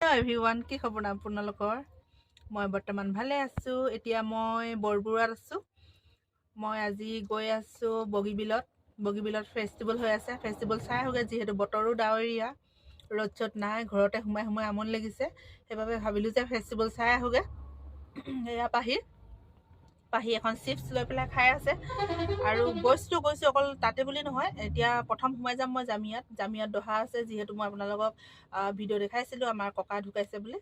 Everyone কি খবৰ আপোনালোকৰ? মই বৰ্তমান ভালে আছোঁ। এতিয়া মই বৰবৰুৱাত আছোঁ। মই আজি গৈ আছোঁ বগীবিলত বগীবিলত ফেষ্টিভেল হৈ আছে। ফেষ্টিভেল চাই আহোগৈ যিহেতু বতৰো ডাৱৰীয়া। ৰ'দ চ'দ নাই ঘৰতে সোমাই সোমাই আমনি লাগিছে। সেইবাবে ভাবিলোঁ যে ফেষ্টিভেল চাই আহোগৈ। এয়া পাহি পাহি এখন চিপছ লৈ পেলাই খাই আছে। আৰু গৈছোঁ গৈছোঁ অকল তাতে বুলি নহয় এতিয়া প্ৰথম সোমাই যাম মই জামিয়াত। জামিয়াত দহা আছে যিহেতু মই আপোনালোকক ভিডিঅ' দেখাইছিলোঁ আমাৰ ককা ঢুকাইছে বুলি।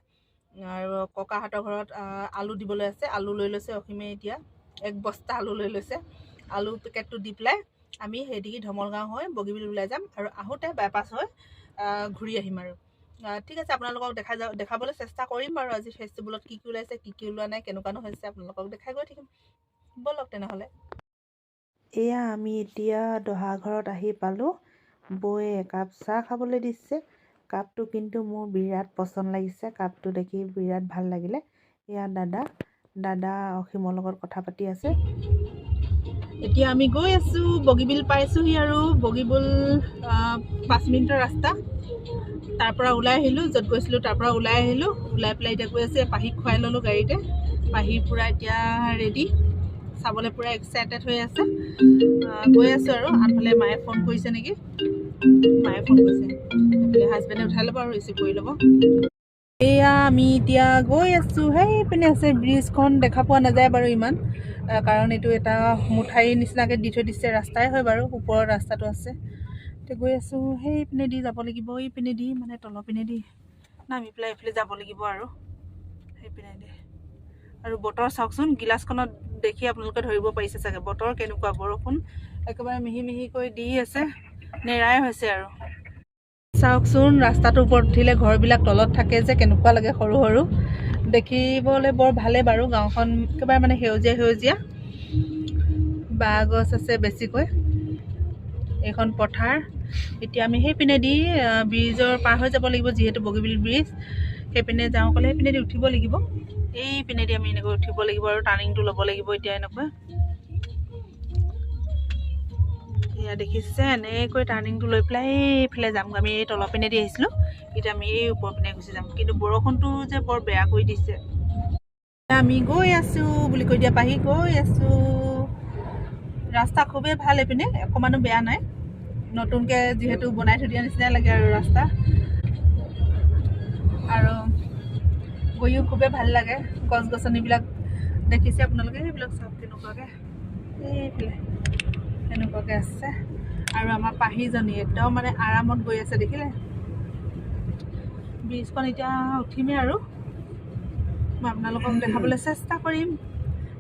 আৰু ককাহঁতৰ ঘৰত আলু দিবলৈ আছে আলু লৈ লৈছে অসীমে এতিয়া। এক বস্তা আলু লৈ লৈছে। আলু পেকেটটো দি পেলাই আমি সেইদিগি ধমলগাঁও হৈ বগীবিল ওলাই যাম আৰু আহোঁতে বাইপাছ হৈ ঘূৰি আহিম আৰু। ঠিক আছে আপোনালোকক দেখা যা দেখাবলৈ চেষ্টা কৰিম বাৰু আজি ফেষ্টিভেলত কি কি ওলাইছে কি কি ওলোৱা নাই কেনেকুৱানো হৈছে আপোনালোকক দেখাই গৈ থাকিম। ব'লক তেনেহ'লে। এয়া আমি এতিয়া দহা ঘৰত আহি পালোঁ। বৌয়ে একাপ চাহ খাবলৈ দিছে। কাপটো কিন্তু মোৰ বিৰাট পচন্দ লাগিছে। কাপটো দেখি বিৰাট ভাল লাগিলে। এয়া দাদা দাদা অসীমৰ লগত কথা পাতি আছে। এতিয়া আমি গৈ আছোঁ বগীবিল পাইছোঁহি আৰু বগীবিল পাঁচ মিনিটৰ ৰাস্তা। তাৰ পৰা ওলাই আহিলোঁ য'ত গৈছিলোঁ তাৰ পৰা ওলাই আহিলোঁ ওলাই পেলাই এতিয়া গৈ আছে পাহিক খুৱাই ল'লোঁ গাড়ীতে পাহি পূৰা এতিয়া ৰেডি চাবলৈ পূৰা এক্সাইটেড হৈ আছে। গৈ আছোঁ আৰু আনফালে মায়ে ফোন কৰিছে নেকি? মায়ে ফোন কৰিছে। হাজবেণ্ডে উঠাই ল'ব আৰু ৰিচিভ কৰি ল'ব। এয়া আমি এতিয়া গৈ আছোঁ সেই পিনে আছে ব্ৰিজখন দেখা পোৱা নাযায় বাৰু ইমান। কাৰণ এইটো এটা মুঠাৰি নিচিনাকৈ দি থৈ দিছে ৰাস্তাই হয় বাৰু ওপৰৰ ৰাস্তাটো আছে। এতিয়া গৈ আছোঁ সেই পিনে দি যাব লাগিব এই পিনে দি মানে তলৰ পিনে দি নামি পেলাই এইফালে যাব লাগিব আৰু সেই পিনে দি আৰু বতৰ চাওকচোন গিলাচখনত দেখি আপোনালোকে ধৰিব পাৰিছে চাগে বতৰ কেনেকুৱা বৰষুণ একেবাৰে মিহি মিহিকৈ দি আছে নেৰাই হৈছে আৰু। চাওকচোন ৰাস্তাটোৰ ওপৰত উঠিলে ঘৰবিলাক তলত থাকে যে কেনেকুৱা লাগে সৰু সৰু দেখিবলৈ বৰ ভালেই বাৰু গাঁওখন একেবাৰে মানে সেউজীয়া সেউজীয়া বাঁহ গছ আছে বেছিকৈ। এইখন পথাৰ। এতিয়া আমি সেইপিনেদি ব্ৰিজৰ পাৰ হৈ যাব লাগিব যিহেতু বগীবিল ব্ৰিজ সেইপিনে যাওঁ ক'লে সেইপিনেদি উঠিব লাগিব। এই পিনেদি আমি এনেকৈ উঠিব লাগিব আৰু টাৰ্ণিংটো ল'ব লাগিব এতিয়া এনেকৈ এয়া দেখিছে এনেকৈ টাৰ্ণিংটো লৈ পেলাই এইফালে যাম আমি এই তলৰ পিনেদি আহিছিলোঁ। এতিয়া আমি এই ওপৰ পিনে গুচি যাম। কিন্তু বৰষুণটো যে বৰ বেয়া কৰি দিছে। আমি গৈ আছোঁ বুলি কৈ দিয়া পাহি গৈ আছোঁ। ৰাস্তা খুবেই ভাল এইপিনে অকণমানো বেয়া নাই। নতুনকৈ যিহেতু বনাই থৈ দিয়া নিচিনাই লাগে আৰু ৰাস্তা। আৰু গৈও খুবেই ভালো লাগে। গছ গছনিবিলাক দেখিছে আপোনালোকে সেইবিলাক চাওক কেনেকুৱাকৈ। এইফালে। এনেকুৱাকৈ আছে। আৰু আমাৰ পাহিজনী একদম মানে আৰামত গৈ আছে দেখিলে? ব্ৰিজখন এতিয়া উঠিমেই আৰু। মই আপোনালোকক দেখাবলৈ চেষ্টা কৰিম।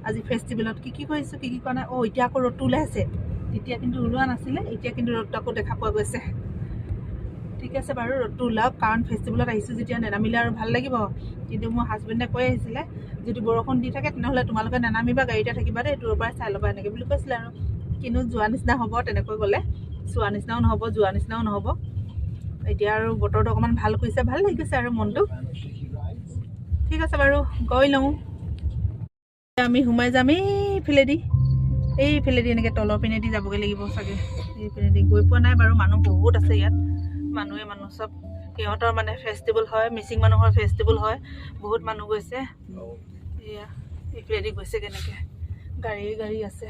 আজি ফেষ্টিভেলত কি কি কৰিছোঁ কি কি কৰা নাই? অঁ এতিয়া আকৌ ৰ'দটো ওলাইছে তেতিয়া কিন্তু ওলোৱা নাছিলে এতিয়া কিন্তু ৰ'দটো আকৌ দেখা পোৱা গৈছে। ঠিক আছে বাৰু ৰ'দটো ওলাওক কাৰণ ফেষ্টিভেলত আহিছোঁ যেতিয়া নেনামিলে আৰু ভাল লাগিব। কিন্তু মোৰ হাজবেণ্ডে কৈ আহিছিলে যদি বৰষুণ দি থাকে তেনেহ'লে তোমালোকে নেনামিবা গাড়ীতে থাকিবা দেই দূৰৰ পৰাই চাই ল'বা এনেকৈ বুলি কৈছিলে আৰু। কিন্তু যোৱা নিচিনা হ'ব তেনেকৈ গ'লে। চোৱা নিচিনাও নহ'ব যোৱা নিচিনাও নহ'ব। এতিয়া আৰু বতৰটো অকণমান ভাল কৰিছে ভাল লাগি গৈছে আৰু মনটো। ঠিক আছে বাৰু গৈ লওঁ। আমি সোমাই যাম এইফালেদি। এইফালেদি এনেকৈ তলৰ পিনেদি যাবগৈ লাগিব চাগে। এইপিনেদি গৈ পোৱা নাই বাৰু মানুহ বহুত আছে ইয়াত। মানুহে মানুহ চব সিহঁতৰ মানে ফেষ্টিভেল হয় মিচিং মানুহৰ ফেষ্টিভেল হয় বহুত মানুহ গৈছে। এয়া এইফালেদি গৈছে কেনেকৈ। গাড়ী গাড়ী আছে।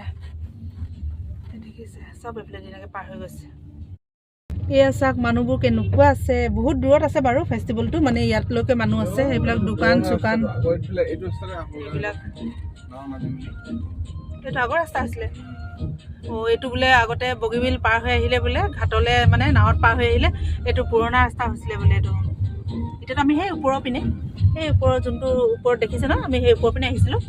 দেখিছে চব এইফালেদি এনেকৈ পাৰ হৈ গৈছে। এয়া চাওক মানুহবোৰ কেনেকুৱা আছে। বহুত দূৰত আছে বাৰু ফেষ্টিভেলটো মানে ইয়াতলৈকে মানুহ আছে সেইবিলাক দোকান চোকান এইবিলাক এইটো আগৰ ৰাস্তা আছিলে। অঁ এইটো বোলে আগতে বগীবিল পাৰ হৈ আহিলে বোলে ঘাটলৈ মানে নাৱত পাৰ হৈ আহিলে এইটো পুৰণা ৰাস্তা হৈছিলে বোলে এইটো। এতিয়াতো আমি সেই ওপৰৰ পিনে সেই ওপৰৰ যোনটো ওপৰত দেখিছে ন আমি সেই ওপৰৰ পিনে আহিছিলোঁ।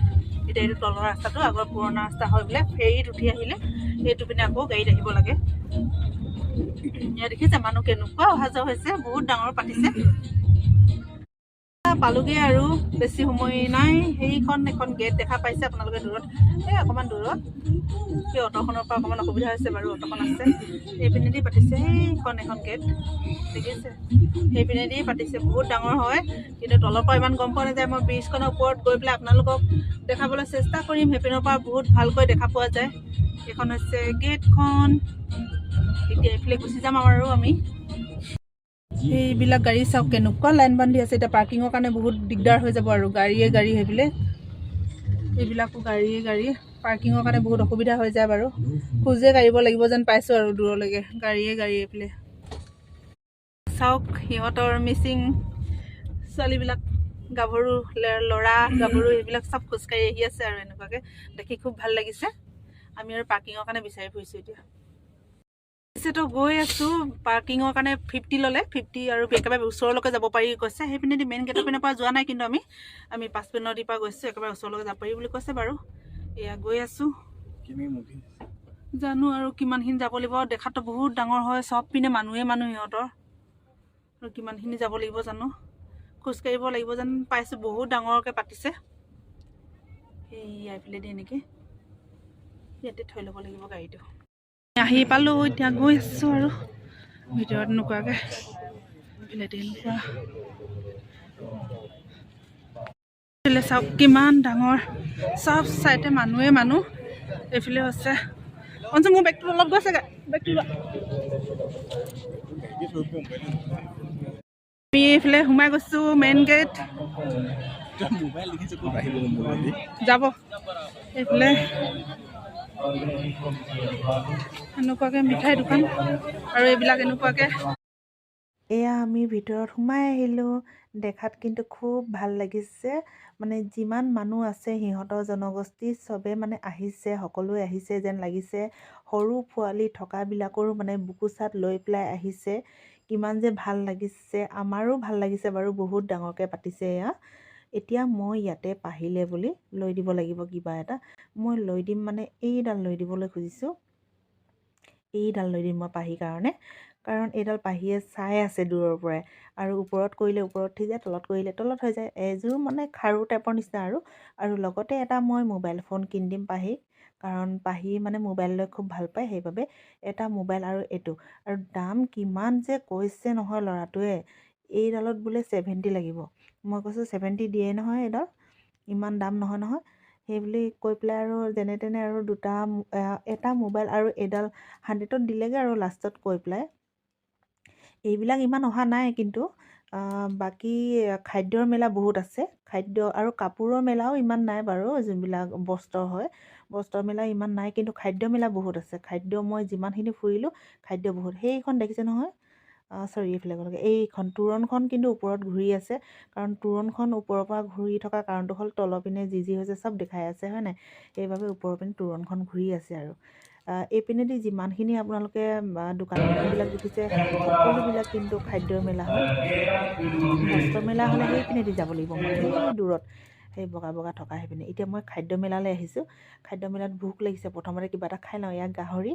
এতিয়া এইটো তলৰ ৰাস্তাটো আগৰ পুৰণা ৰাস্তা হয় বোলে ফেৰীত উঠি আহিলে সেইটো পিনে আকৌ গাড়ীত আহিব লাগে। দেখিছে মানুহ কেনেকুৱা অহা যোৱা হৈছে বহুত ডাঙৰ পাতিছে। পালোগৈ আৰু। বেছি সময় নাই। সেইখন এখন গেট দেখা পাইছে আপোনালোকে দূৰত। এই অকণমান দূৰত। সেই অট'খনৰ পৰা অকণমান অসুবিধা হৈছে বাৰু অট'খন আছে। সেইপিনেদি পাতিছে সেইখন এখন গেট দেখিছে? সেইপিনেদি পাতিছে। বহুত ডাঙৰ হয়। কিন্তু তলৰ পৰা ইমান গম পোৱা নাযায়। মই ব্ৰিজখনৰ ওপৰত গৈ পেলাই আপোনালোকক দেখাবলৈ চেষ্টা কৰিম। সেইপিনৰ পৰা বহুত ভালকৈ দেখা পোৱা যায়। এইখন হৈছে গেটখন এতিয়া এইফালে গুচি যাম আৰু আমি। সেইবিলাক গাড়ী চাওক কেনেকুৱা লাইন বান্ধি আছে এতিয়া পাৰ্কিঙৰ কাৰণে বহুত দিগদাৰ হৈ যাব আৰু গাড়ীয়ে গাড়ী সেইফালে এইবিলাকো গাড়ীয়ে গাড়ী পাৰ্কিঙৰ কাৰণে বহুত অসুবিধা হৈ যায় বাৰু। খোজে কাঢ়িব লাগিব যেন পাইছোঁ আৰু দূৰলৈকে গাড়ীয়ে গাড়ী এইফালে চাওক সিহঁতৰ মিচিং ছোৱালীবিলাক গাভৰু ল'ৰা গাভৰু এইবিলাক চব খোজকাঢ়ি আহি আছে আৰু এনেকুৱাকৈ। দেখি খুব ভাল লাগিছে। আমি আৰু পাৰ্কিঙৰ কাৰণে বিচাৰি ফুৰিছোঁ এতিয়া। পিছেতো গৈ আছোঁ পাৰ্কিঙৰ কাৰণে ফিফটি ল'লে ফিফটি আৰু একেবাৰে ওচৰলৈকে যাব পাৰি কৈছে। সেইপিনেদি মেইন গেটৰ পিনৰ পৰা যোৱা নাই কিন্তু আমি আমি পাঁচপিনেদি পৰা গৈছোঁ একেবাৰে ওচৰলৈকে যাব পাৰি বুলি কৈছে বাৰু। এয়া গৈ আছোঁ। জানো আৰু কিমানখিনি যাব লাগিব। দেখাততো বহুত ডাঙৰ হয় চব পিনে মানুহে মানুহ সিহঁতৰ আৰু কিমানখিনি যাব লাগিব জানো? খোজকাঢ়িব লাগিব যেন পাইছোঁ বহুত ডাঙৰকৈ পাতিছে। সেয়া এইফালেদি এনেকৈ ইয়াতে থৈ ল'ব লাগিব গাড়ীটো। আহি পালোঁ এতিয়া গৈ আছোঁ আৰু। ভিতৰত নোকোৱাকৈ। এনেকুৱা এইফালে চাওক কিমান ডাঙৰ। চব চাইডে মানুহে মানুহ। এইফালে হৈছে অঞ্চল মোৰ বেগটো অলপ গৈছে বেগটো লোৱা। আমি এইফালে সোমাই গৈছোঁ মেইন গেট যাব। এইফালে। এনেকুৱাকৈ মিঠাই দোকান আৰু এইবিলাক এনেকুৱাকৈ। এয়া আমি ভিতৰত সোমাই আহিলোঁ। দেখাত কিন্তু খুব ভাল লাগিছে। মানে যিমান মানুহ আছে সিহঁতৰ জনগোষ্ঠী চবে মানে আহিছে সকলোৱে আহিছে যেন লাগিছে। সৰু পোৱালি থকাবিলাকৰো মানে বুকুচাত লৈ পেলাই আহিছে। কিমান যে ভাল লাগিছে আমাৰো ভাল লাগিছে বাৰু বহুত ডাঙৰকৈ পাতিছে এয়া। এতিয়া মই ইয়াতে পাহিলে বুলি লৈ দিব লাগিব কিবা এটা। মই লৈ দিম মানে এইডাল লৈ দিবলৈ খুজিছোঁ। এইডাল লৈ দিম মই পাহিৰ কাৰণে। কাৰণ এইডাল পাহিয়ে চাই আছে দূৰৰ পৰাই। আৰু ওপৰত কৰিলে ওপৰত উঠি যায় তলত কৰিলে তলত হৈ যায়। এযোৰ মানে খাৰু টাইপৰ নিচিনা আৰু। আৰু লগতে এটা মই মোবাইল ফোন কিনি দিম পাহিক কাৰণ পাহি মানে মোবাইল লৈ খুব ভাল পায় সেইবাবে এটা মোবাইল আৰু এইটো। আৰু দাম কিমান যে কৈছে নহয় ল'ৰাটোৱে। এইডালত বোলে ছেভেণ্টি লাগিব। মই কৈছোঁ ছেভেণ্টি দিয়ে নহয় এইডাল ইমান দাম নহয় নহয়। সেই বুলি কৈ পেলাই আৰু যেনে তেনে আৰু দুটা এটা মোবাইল আৰু এইডাল হাণ্ড্ৰেডত দিলেগৈ আৰু লাষ্টত কৈ পেলাই। এইবিলাক ইমান অহা নাই কিন্তু বাকী খাদ্যৰ মেলা বহুত আছে। খাদ্য আৰু কাপোৰৰ মেলাও ইমান নাই বাৰু যোনবিলাক বস্ত্ৰ হয়। বস্ত্ৰ মেলা ইমান নাই কিন্তু খাদ্য মেলা বহুত আছে। খাদ্য মই যিমানখিনি ফুৰিলোঁ খাদ্য বহুত। সেইখন দেখিছে নহয়? চৰি এইফালে গ'ল এইখন তোৰণখন কিন্তু ওপৰত ঘূৰি আছে। কাৰণ তোৰণখন ওপৰৰ পৰা ঘূৰি থকা কাৰণটো হ'ল তলৰ পিনে যি যি হৈছে চব দেখাই আছে হয় নাই? সেইবাবে ওপৰৰ পিনে তোৰণখন ঘূৰি আছে আৰু। এইপিনেদি যিমানখিনি আপোনালোকে দোকানবিলাক দেখিছে সকলোবিলাক কিন্তু খাদ্যৰ মেলা হয়। মেলা হ'লে সেইপিনেদি যাব লাগিব। দূৰত সেই বগা বগা থকা সেইপিনে এতিয়া মই খাদ্য মেলালৈ আহিছোঁ। খাদ্য মেলাত ভোক লাগিছে। প্ৰথমতে কিবা এটা খাই লওঁ ইয়াত গাহৰি।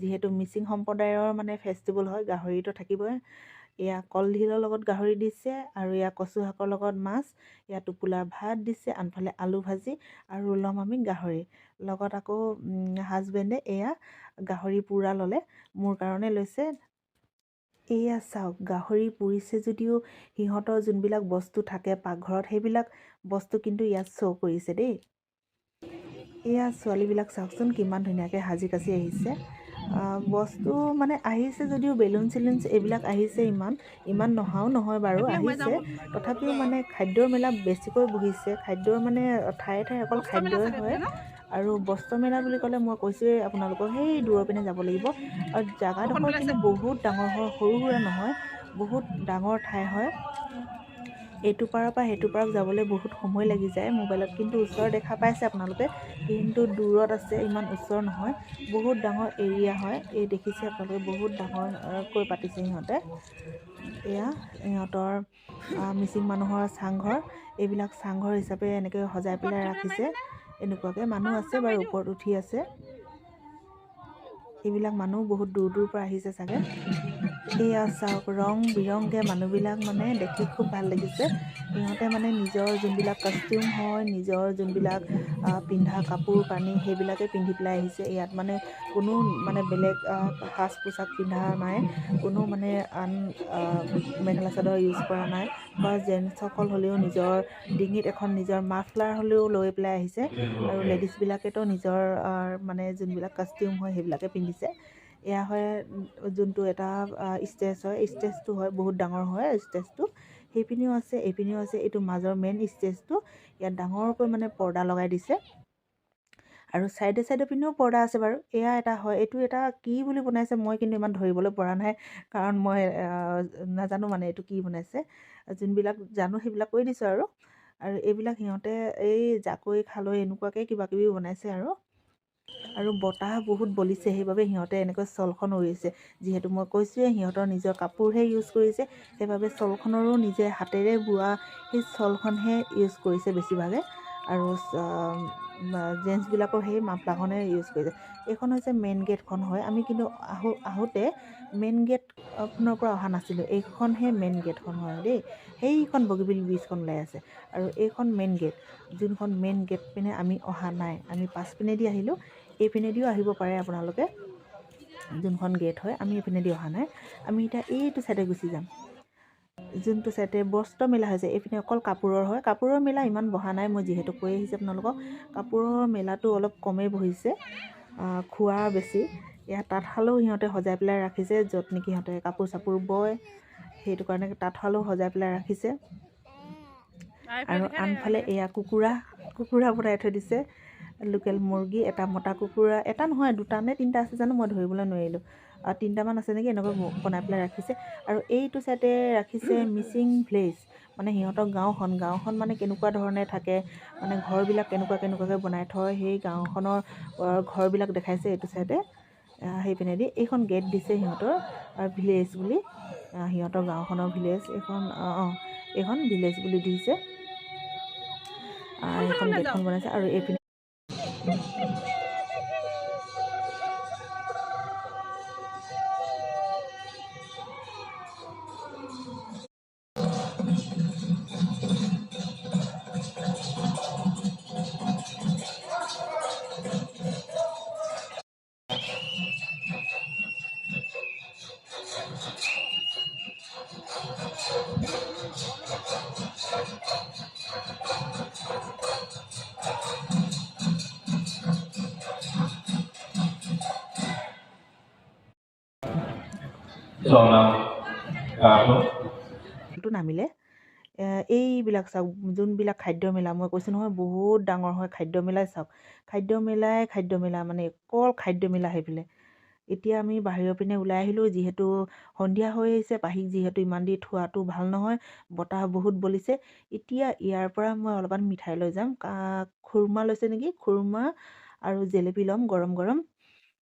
যিহেতু মিচিং সম্প্ৰদায়ৰ মানে ফেষ্টিভেল হয় গাহৰিটো থাকিবই। এয়া কলডিলৰ লগত গাহৰি দিছে আৰু এয়া কচু শাকৰ লগত মাছ ইয়াত টোপোলাৰ ভাত দিছে আনফালে আলু ভাজি আৰু ল'ম আমি গাহৰি। লগত আকৌ হাজবেণ্ডে এয়া গাহৰি পোৰা ল'লে। মোৰ কাৰণে লৈছে। এয়া চাওক গাহৰি পুৰিছে যদিও সিহঁতৰ যোনবিলাক বস্তু থাকে পাকঘৰত সেইবিলাক বস্তু কিন্তু ইয়াত শ্ব' কৰিছে দেই। এয়া ছোৱালীবিলাক চাওকচোন কিমান ধুনীয়াকৈ সাজি কাচি আহিছে। আহ, বস্তু মানে আহিছে যদিও বেলুন চেলুন এইবিলাক আহিছে ইমান ইমান নহাও নহয় বাৰু আহিছে। তথাপিও মানে খাদ্যৰ মেলা বেছিকৈ বহিছে খাদ্যৰ মানে ঠায়ে ঠায়ে অকল খাদ্যই হয়। আৰু বস্ত্ৰ মেলা বুলি ক'লে মই কৈছোঁৱেই আপোনালোকক সেই দূৰৰ পিনে যাব লাগিব। আৰু জেগাডোখৰ কিন্তু বহুত ডাঙৰ হয় সৰু সুৰা নহয় বহুত ডাঙৰ ঠাই হয়। এইটো পাৰৰ পৰা সেইটো পাৰত যাবলৈ বহুত সময় লাগি যায়। মোবাইলত কিন্তু ওচৰ দেখা পাইছে আপোনালোকে কিন্তু দূৰত আছে ইমান ওচৰ নহয়। বহুত ডাঙৰ এৰিয়া হয় এই দেখিছে আপোনালোকে বহুত ডাঙৰকৈ পাতিছে সিহঁতে এয়া সিহঁতৰ মিচিং মানুহৰ চাংঘৰ এইবিলাক চাংঘৰ হিচাপে এনেকৈ সজাই পেলাই ৰাখিছে। এনেকুৱাকৈ মানুহ আছে বাৰু ওপৰত উঠি আছে। এইবিলাক মানুহ বহুত দূৰ দূৰৰ পৰা আহিছে চাগে। এয়া চাওক ৰং বিৰংগে মানুহবিলাক মানে দেখি খুব ভাল লাগিছে। সিহঁতে মানে নিজৰ যোনবিলাক কষ্টিউম হয় নিজৰ যোনবিলাক পিন্ধা কাপোৰ কানি সেইবিলাকে পিন্ধি পেলাই আহিছে। ইয়াত মানে কোনো মানে বেলেগ সাজ পোছাক পিন্ধা নাই। কোনো মানে আন মেখেলা চাদৰ ইউজ কৰা নাই। বা জেণ্টছসকল হ'লেও নিজৰ ডিঙিত এখন নিজৰ মাফলাৰ হ'লেও লৈ পেলাই আহিছে। আৰু লেডিজবিলাকেতো নিজৰ মানে যোনবিলাক কষ্টিউম হয় সেইবিলাকে পিন্ধিছে। এয়া হয় যোনটো এটা ষ্টেজ হয় ষ্টেজটো হয় বহুত ডাঙৰ হয় ষ্টেজটো। সেইপিনিও আছে এইপিনিও আছে এইটো মাজৰ মেইন ষ্টেজটো। ইয়াত ডাঙৰকৈ মানে পৰ্দা লগাই দিছে। আৰু ছাইডে ছাইডে পিনেও পৰ্দা আছে বাৰু। এয়া এটা হয় এইটো এটা কি বুলি বনাইছে মই কিন্তু ইমান ধৰিবলৈ পৰা নাই। কাৰণ মই নাজানো মানে এইটো কি বনাইছে। যোনবিলাক জানো সেইবিলাক কৈ দিছোঁ আৰু। আৰু এইবিলাক সিহঁতে এই জাকৈ খালৈ এনেকুৱাকৈ কিবা কিবি বনাইছে আৰু। আৰু বতাহ বহুত বলিছে সেইবাবে সিহঁতে এনেকৈ শ্বলখন উৰিছে। যিহেতু মই কৈছোঁৱে সিহঁতৰ নিজৰ কাপোৰহে ইউজ কৰিছে সেইবাবে শ্বলখনৰো নিজে হাতেৰে বোৱা সেই শ্বলখনহে ইউজ কৰিছে বেছিভাগে। আৰু জেণ্টছবিলাকৰ সেই মাফলাখনে ইউজ কৰিছে। এইখন হৈছে মেইন গেটখন হয়। আমি কিন্তু আহো আহোঁতে মেইন গেটখনৰ পৰা অহা নাছিলোঁ। এইখনহে মেইন গেটখন হয় দেই। সেইখন বগীবিল ব্ৰিজখন ওলাই আছে। আৰু এইখন মেইন গেট যোনখন মেইন গেট পিনে আমি অহা নাই। আমি পাছ পিনেদি আহিলোঁ। এইপিনেদিও আহিব পাৰে আপোনালোকে। যোনখন গেট হয় আমি এইপিনেদি অহা নাই। আমি এতিয়া এইটো ছাইডে গুচি যাম। যোনটো ছাইডে বস্ত্ৰ মেলা হৈছে এইপিনে অকল কাপোৰৰ হয়। কাপোৰৰ মেলা ইমান বহা নাই মই যিহেতু কৈ আহিছোঁ আপোনালোকক। কাপোৰৰ মেলাটো অলপ কমেই বহিছে খোৱা বেছি। ইয়াত তাঁতশালো সিহঁতে সজাই পেলাই ৰাখিছে য'ত নেকি সিহঁতে কাপোৰ চাপোৰ বয়। সেইটো কাৰণে তাঁতশালো সজাই পেলাই ৰাখিছে। আৰু আনফালে এয়া কুকুৰা কুকুৰা বনাই থৈ দিছে। লোকেল মুৰ্গী এটা মতা কুকুৰা এটা নহয় দুটা নে তিনিটা আছে জানো মই ধৰিবলৈ নোৱাৰিলোঁ। তিনিটামান আছে নেকি এনেকৈ বনাই পেলাই ৰাখিছে। আৰু এইটো চাইডে ৰাখিছে মিচিং ভিলেজ মানে সিহঁতৰ গাঁওখন। গাঁওখন মানে কেনেকুৱা ধৰণে থাকে মানে ঘৰবিলাক কেনেকুৱা কেনেকুৱাকৈ বনাই থয় সেই গাঁওখনৰ ঘৰবিলাক দেখাইছে এইটো চাইডে সেইপিনেদি এইখন গেট দিছে সিহঁতৰ ভিলেজ বুলি। সিহঁতৰ গাঁওখনৰ ভিলেজ এইখন অঁ এইখন ভিলেজ বুলি দিছে। এইখন গেটখন বনাইছে আৰু এইপিনে নামিলে। এইবিলাক চাওক যোনবিলাক খাদ্য মেলা মই কৈছোঁ নহয় বহুত ডাঙৰ হয় খাদ্য মেলাই চাওক। খাদ্য মেলাই খাদ্য মেলা মানে অকল খাদ্য মেলা সেইফালে এতিয়া আমি বাহিৰৰ পিনে ওলাই আহিলোঁ যিহেতু সন্ধিয়া হৈ আহিছে পাহিক যিহেতু ইমান দি থোৱাটো ভাল নহয় বতাহ বহুত বলিছে। এতিয়া ইয়াৰ পৰা মই অলপমান মিঠাই লৈ যাম। খুৰমা লৈছে নেকি? খুৰমা আৰু জেলেপি ল'ম গৰম গৰম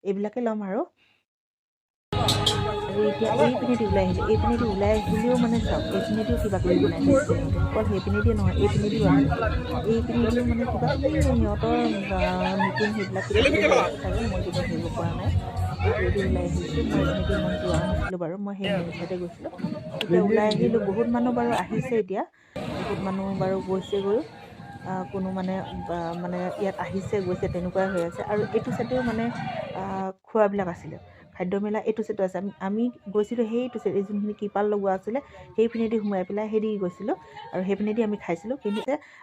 এইবিলাকে ল'ম আৰু। এতিয়া এইপিনেদি ওলাই আহিলে এইপিনেদি ওলাই আহিলেও মানে চাওক এইপিনেদিও কিবা থৈছে সিহঁতে অকল সেইপিনেদিয়ে নহয় এইপিনেদিও আছে। এইপিনেদিও মানে কিবা সিহঁতৰ মিটিং সেইবিলাক কিবা কিবি ধৰিব পৰা নাই। বাৰু মই সেই চাইডে গৈছিলোঁ। এতিয়া ওলাই আহিলোঁ বহুত মানুহ বাৰু আহিছে এতিয়া। বহুত মানুহ বাৰু গৈছেগৈ কোনো মানে মানে ইয়াত আহিছে গৈছে তেনেকুৱাই হৈ আছে। আৰু এইটো চাইডেও মানে খোৱাবিলাক আছিলে। খাদ্য মেলা এইটো চাইডো আছে। আমি আমি গৈছিলোঁ সেইটো চাইড যোনখিনি কিপাল লগোৱা আছিলে সেইপিনেদি সোমাই পেলাই সেইদি গৈছিলোঁ আৰু সেইপিনেদি আমি খাইছিলোঁ। কিন্তু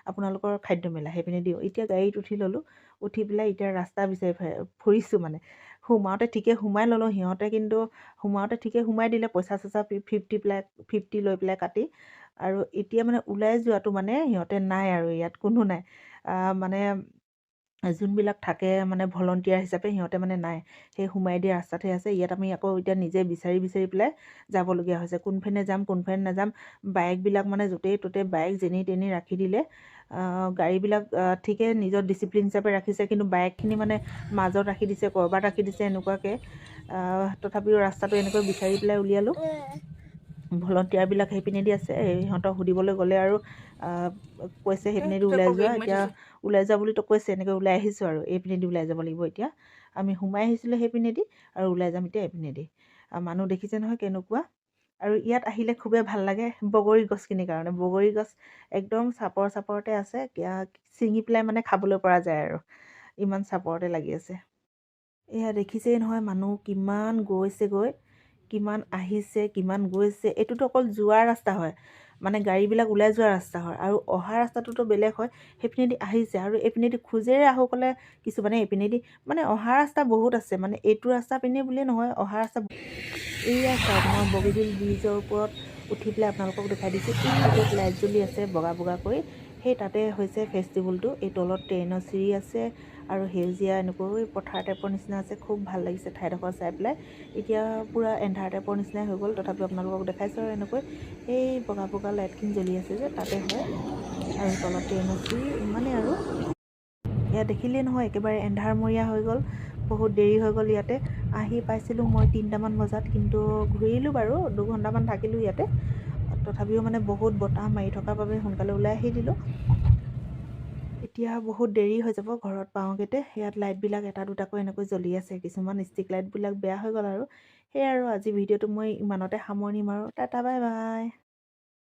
আপোনালোকৰ খাদ্য মেলা সেইপিনেদি এতিয়া গাড়ীত উঠি ল'লোঁ। উঠি পেলাই এতিয়া ৰাস্তা বিচাৰি ফুৰি- ফুৰিছোঁ মানে। সোমাওঁতে ঠিকে সোমাই ল'লোঁ সিহঁতে কিন্তু সোমাওঁতে ঠিকে সোমাই দিলে পইচা চইচা ফিফটি পেলাই ফিফটি লৈ পেলাই কাটি। আৰু এতিয়া মানে ওলাই যোৱাটো মানে সিহঁতে নাই আৰু ইয়াত কোনো নাই। মানে যোনবিলাক থাকে মানে ভলণ্টিয়াৰ হিচাপে সিহঁতে মানে নাই। সেই সোমাই দিয়া ৰাস্তাতহে আছে। ইয়াত আমি আকৌ এতিয়া নিজে বিচাৰি বিচাৰি পেলাই যাবলগীয়া হৈছে। কোনফালে যাম কোনফালে নাযাম বাইকবিলাক মানে য'তেই ত'তে বাইক যেনি তেনি ৰাখি দিলে গাড়ীবিলাক ঠিকে নিজৰ ডিচিপ্লিন হিচাপে ৰাখিছে। কিন্তু বাইকখিনি মানে মাজত ৰাখি দিছে ক'ৰবাত ৰাখি দিছে এনেকুৱাকৈ। তথাপিও ৰাস্তাটো এনেকৈ বিচাৰি পেলাই উলিয়ালোঁ। ভলণ্টিয়াৰবিলাক সেইপিনেদি আছে। সিহঁতক সুধিবলৈ গ'লে আৰু কৈছে সেইপিনেদি ওলাই যোৱা এতিয়া ওলাই যোৱা বুলিতো কৈছে এনেকৈ ওলাই আহিছোঁ আৰু এইপিনেদি ওলাই যাব লাগিব এতিয়া। আমি সোমাই আহিছিলোঁ সেইপিনেদি আৰু ওলাই যাম এতিয়া এইপিনেদি। মানুহ দেখিছে নহয় কেনেকুৱা। আৰু ইয়াত আহিলে খুবেই ভাল লাগে বগৰী গছখিনিৰ কাৰণে। বগৰী গছ একদম চাপৰ চাপৰতে আছে ছিঙি পেলাই মানে খাবলৈ পৰা যায় আৰু ইমান চাপৰতে লাগি আছে। এয়া দেখিছেই নহয় মানুহ কিমান গৈছেগৈ। কিমান আহিছে কিমান গৈছে এইটোতো অকল যোৱা ৰাস্তা হয়। মানে গাড়ীবিলাক ওলাই যোৱা ৰাস্তা হয়। আৰু অহা ৰাস্তাটোতো বেলেগ হয় সেইপিনেদি আহিছে। আৰু এইপিনেদি খোজেৰে আহোঁ ক'লে কিছুমানে এইপিনেদি মানে অহা ৰাস্তা বহুত আছে। মানে এইটো ৰাস্তা পিনে বুলিয়ে নহয় অহা ৰাস্তা এইয়া চাওক মই বগীবিল ব্ৰিজৰ ওপৰত উঠি পেলাই আপোনালোকক দেখাই দিছোঁ। এই য'ত লাইট জ্বলি আছে বগা বগা কৰি সেই তাতে হৈছে ফেষ্টিভেলটো এই তলত ট্ৰেইনৰ চিৰি আছে। আৰু সেউজীয়া এনেকৈ পথাৰ টাইপৰ নিচিনা আছে খুব ভাল লাগিছে ঠাইডোখৰ চাই পেলাই। এতিয়া পূৰা এন্ধাৰ টাইপৰ নিচিনাই হৈ গ'ল তথাপিও আপোনালোকক দেখাইছোঁ আৰু এনেকৈ। এই বগা বগা লাইটখিনি জ্বলি আছে যে তাতে হয়। আৰু তলত ট্ৰেইনৰ চিৰি ইমানেই আৰু। ইয়াত দেখিলেই নহয় একেবাৰে এন্ধাৰমৰীয়া হৈ গ'ল বহুত দেৰি হৈ গ'ল ইয়াতে। আহি পাইছিলোঁ মই তিনিটামান বজাত কিন্তু ঘূৰিলোঁ বাৰু দুঘণ্টামান থাকিলোঁ ইয়াতে। তথাপিও মানে বহুত বতাহ মাৰি থকাৰ বাবে সোনকালে ওলাই আহি দিলোঁ। এতিয়া বহুত দেৰি হৈ যাব ঘৰত পাওঁগৈতে ইয়াত লাইটবিলাক এটা দুটাকৈ এনেকৈ জ্বলি আছে। কিছুমান ষ্ট্ৰিক লাইটবিলাক বেয়া হৈ গ'ল আৰু। সেয়াই আৰু আজি ভিডিঅ'টো মই ইমানতে সামৰণি মাৰোঁ। Tata bye bye.